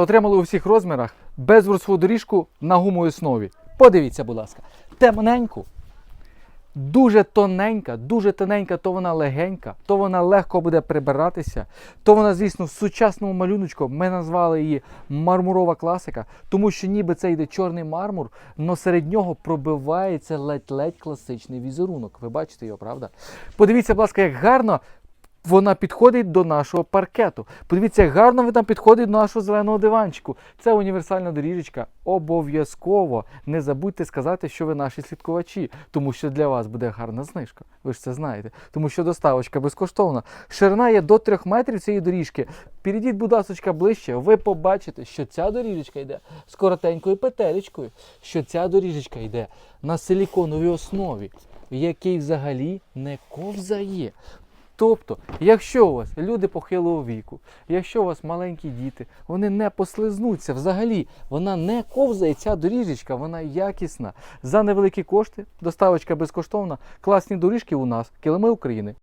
Отримали у всіх розмірах безворсову доріжку на гумовій основі. Подивіться, будь ласка, темненьку, дуже тоненька, дуже тоненька, то вона легенька, то вона легко буде прибиратися, то вона, звісно, в сучасному малюночку ми назвали її мармурова класика, тому що ніби це йде чорний мармур, але серед нього пробивається ледь-ледь класичний візерунок. Ви бачите його, правда? Подивіться, будь ласка, як гарно вона підходить до нашого паркету. Подивіться, гарно вона підходить до нашого зеленого диванчику. Це універсальна доріжечка. Обов'язково не забудьте сказати, що ви наші слідкувачі, тому що для вас буде гарна знижка. Ви ж це знаєте. Тому що доставочка безкоштовна. Ширина є до 3 метрів цієї доріжки. Підійдіть, будь ласка, ближче. Ви побачите, що ця доріжечка йде з коротенькою петелечкою, що ця доріжечка йде на силіконовій основі, який взагалі не ковзає. Тобто, якщо у вас люди похилого віку, якщо у вас маленькі діти, вони не послизнуться взагалі, вона не ковзає, ця доріжечка, вона якісна. За невеликі кошти, доставочка безкоштовна, класні доріжки у нас, килими України.